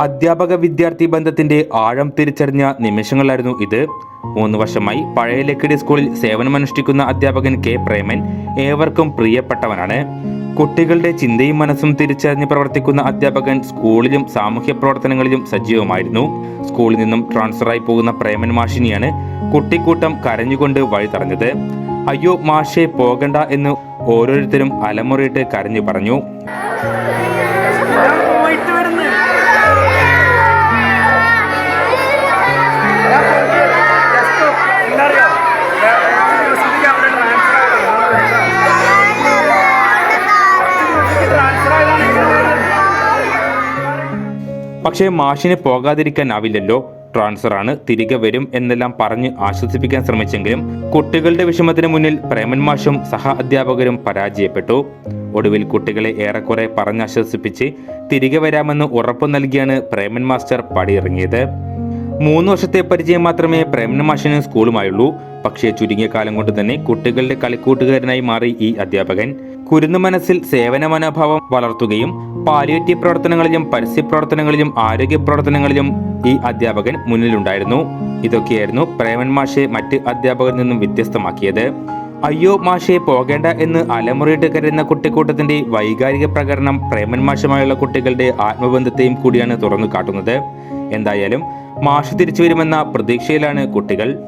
അധ്യാപക വിദ്യാർത്ഥി ബന്ധത്തിന്റെ ആഴം തിരിച്ചറിഞ്ഞ നിമിഷങ്ങളായിരുന്നു ഇത്. മൂന്ന് വർഷമായി പഴയ ലക്കിടി സ്കൂളിൽ സേവനമനുഷ്ഠിക്കുന്ന അധ്യാപകൻ കെ പ്രേമൻ ഏവർക്കും പ്രിയപ്പെട്ടവനാണ്. കുട്ടികളുടെ ചിന്തയും മനസ്സും തിരിച്ചറിഞ്ഞ് പ്രവർത്തിക്കുന്ന അധ്യാപകൻ സ്കൂളിലും സാമൂഹ്യ പ്രവർത്തനങ്ങളിലും സജീവമായിരുന്നു. സ്കൂളിൽ നിന്നും ട്രാൻസ്ഫറായി പോകുന്ന പ്രേമൻ മാഷിനിയാണ് കുട്ടിക്കൂട്ടം കരഞ്ഞുകൊണ്ട് വഴി തറഞ്ഞത് അയ്യോ മാഷെ പോകണ്ട എന്ന് ഓരോരുത്തരും അലമുറയിട്ട് കരഞ്ഞു പറഞ്ഞു. പക്ഷേ മാഷിന് പോകാതിരിക്കാനാവില്ലല്ലോ. ട്രാൻസ്ഫർ ആണ് തിരികെ വരും എന്നെല്ലാം പറഞ്ഞ് ആശ്വസിപ്പിക്കാൻ ശ്രമിച്ചെങ്കിലും കുട്ടികളുടെ വിഷമത്തിന് മുന്നിൽ പ്രേമൻ മാഷും സഹ അധ്യാപകരും പരാജയപ്പെട്ടു. ഒടുവിൽ കുട്ടികളെ ഏറെക്കുറെ പറഞ്ഞാശ്വസിപ്പിച്ച് തിരികെ വരാമെന്ന് ഉറപ്പു നൽകിയാണ് പ്രേമൻ മാസ്റ്റർ പടിയിറങ്ങിയത്. മൂന്ന് വർഷത്തെ പരിചയം മാത്രമേ പ്രേമൻ മാഷിന് സ്കൂളുമായുള്ളൂ. പക്ഷേ ചുരുങ്ങിയ കാലം കൊണ്ട് തന്നെ കുട്ടികളുടെ കളിക്കൂട്ടുകാരനായി മാറി ഈ അധ്യാപകൻ. കുരുന്നു മനസ്സിൽ സേവന മനോഭാവം വളർത്തുകയും പാലിയേറ്റീവ് പ്രവർത്തനങ്ങളിലും പരസ്യ പ്രവർത്തനങ്ങളിലും ആരോഗ്യ പ്രവർത്തനങ്ങളിലും ഈ അധ്യാപകൻ മുന്നിലുണ്ടായിരുന്നു. ഇതൊക്കെയായിരുന്നു പ്രേമൻ മാഷെ മറ്റ് അധ്യാപകരിൽ നിന്നും വ്യത്യസ്തമാക്കിയത്. അയ്യോ മാഷെ പോകേണ്ട എന്ന് അലമുറയിട്ട് കരുതുന്ന കുട്ടിക്കൂട്ടത്തിന്റെ വൈകാരിക പ്രകടനം പ്രേമൻ മാഷുമായുള്ള കുട്ടികളുടെ ആത്മബന്ധത്തെയും കൂടിയാണ് തുറന്നു കാട്ടുന്നത്. എന്തായാലും മാഷ് തിരിച്ചു വരുമെന്ന പ്രതീക്ഷയിലാണ് കുട്ടികൾ.